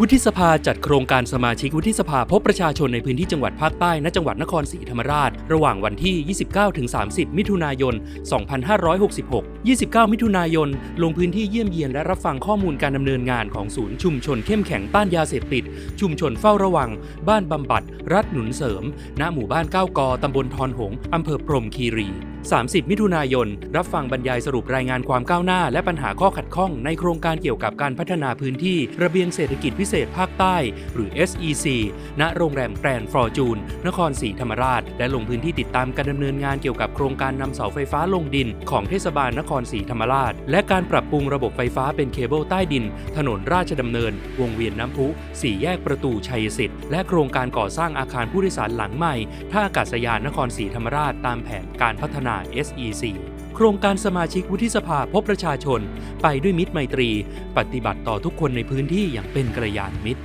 วุฒิสภาจัดโครงการสมาชิกวุฒิสภาพบประชาชนในพื้นที่จังหวัดภาคใต้ณจังหวัดนครศรีธรรมราช ระหว่างวันที่ 29-30 มิถุนายน 2566 29 มิถุนายน ลงพื้นที่เยี่ยมเยียนและรับฟังข้อมูลการดำเนินงานของศูนย์ชุมชนเข้มแข็งต้านยาเสพติด ชุมชนเฝ้าระวัง บ้านบำบัด รัฐหนุนเสริม ณ หมู่บ้านก้าวกอตำบลทอนหงส์อำเภอพรหมคีรี 30 มิถุนายน รับฟังบรรยายสรุปรายงานความก้าวหน้า และปัญหาข้อขัดข้องในโครงการเกี่ยวกับการพัฒนาพื้นที่ ระเบียงเศรษฐกิจพิเศษภาคใต้ หรือ SEC ณ โรงแรมแกรนด์ฟอร์จูน นครศรีธรรมราช และลงพื้นที่ติดตามการดำเนินงานเกี่ยวกับโครงการนำเสาไฟฟ้าลงดิน ของเทศบาลนครศรีธรรมราช และการปรับปรุงระบบไฟฟ้าเป็นเคเบิลใต้ดิน ถนนราชดำเนิน วงเวียนน้ำพุสี่แยกประตูชัยสิทธิ์ และโครงการก่อสร้างอาคารผู้โดยสารหลังใหม่ ท่าอากาศยานนครศรีธรรมราชตามแผนการพัฒนา SEC โครงการสมาชิกวุฒิสภาพบประชาชน ไปด้วยมิตรไมตรี ปฏิบัติต่อทุกคนในพื้นที่อย่างเป็นกระยาณมิตร